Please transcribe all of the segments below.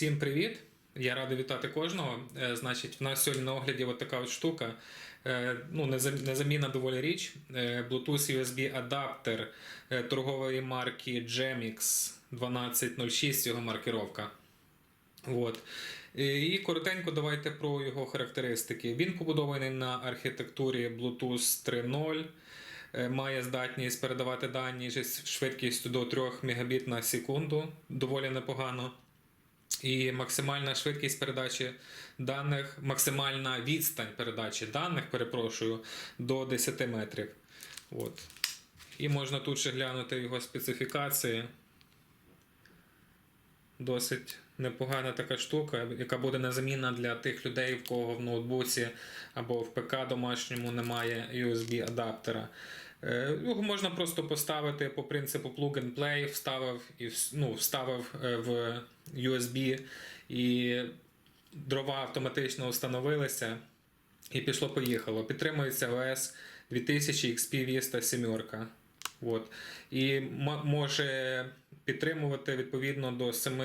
Всім привіт! Я радий вітати кожного. Е, Значить, в нас сьогодні на огляді от така от штука. Е, Ну, незамінна доволі річ. Е, Bluetooth USB адаптер торгової марки Gemix 1206, його маркировка. От. І коротенько давайте про його характеристики. Він побудований на архітектурі Bluetooth 3.0. Е, Має здатність передавати дані зі швидкістю до 3 Мбіт на секунду, доволі непогано. І максимальна швидкість передачі даних, максимальна відстань передачі даних, перепрошую, до 10 метрів. От. І можна тут ще глянути його специфікації. Досить непогана така штука, яка буде незамінна для тих людей, в кого в ноутбуці або в ПК домашньому немає USB-адаптера. Е, Його можна просто поставити по принципу plug and play, вставив, і, ну, вставив е, в USB, і дрова автоматично встановилися, і пішло-поїхало. Підтримується OS 2000 XP Vista 7. От. І може підтримувати відповідно до 7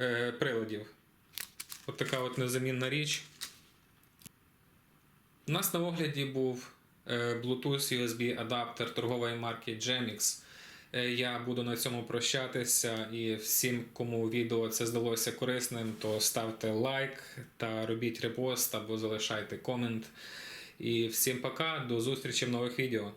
е, приладів. От така от незамінна річ. У нас на огляді був Bluetooth USB адаптер торгової марки Gemix. Е, Я буду на цьому прощатися і всім, кому відео це здалося корисним, то ставте лайк та робіть репост або залишайте комент. І всім пока, до зустрічі в нових відео.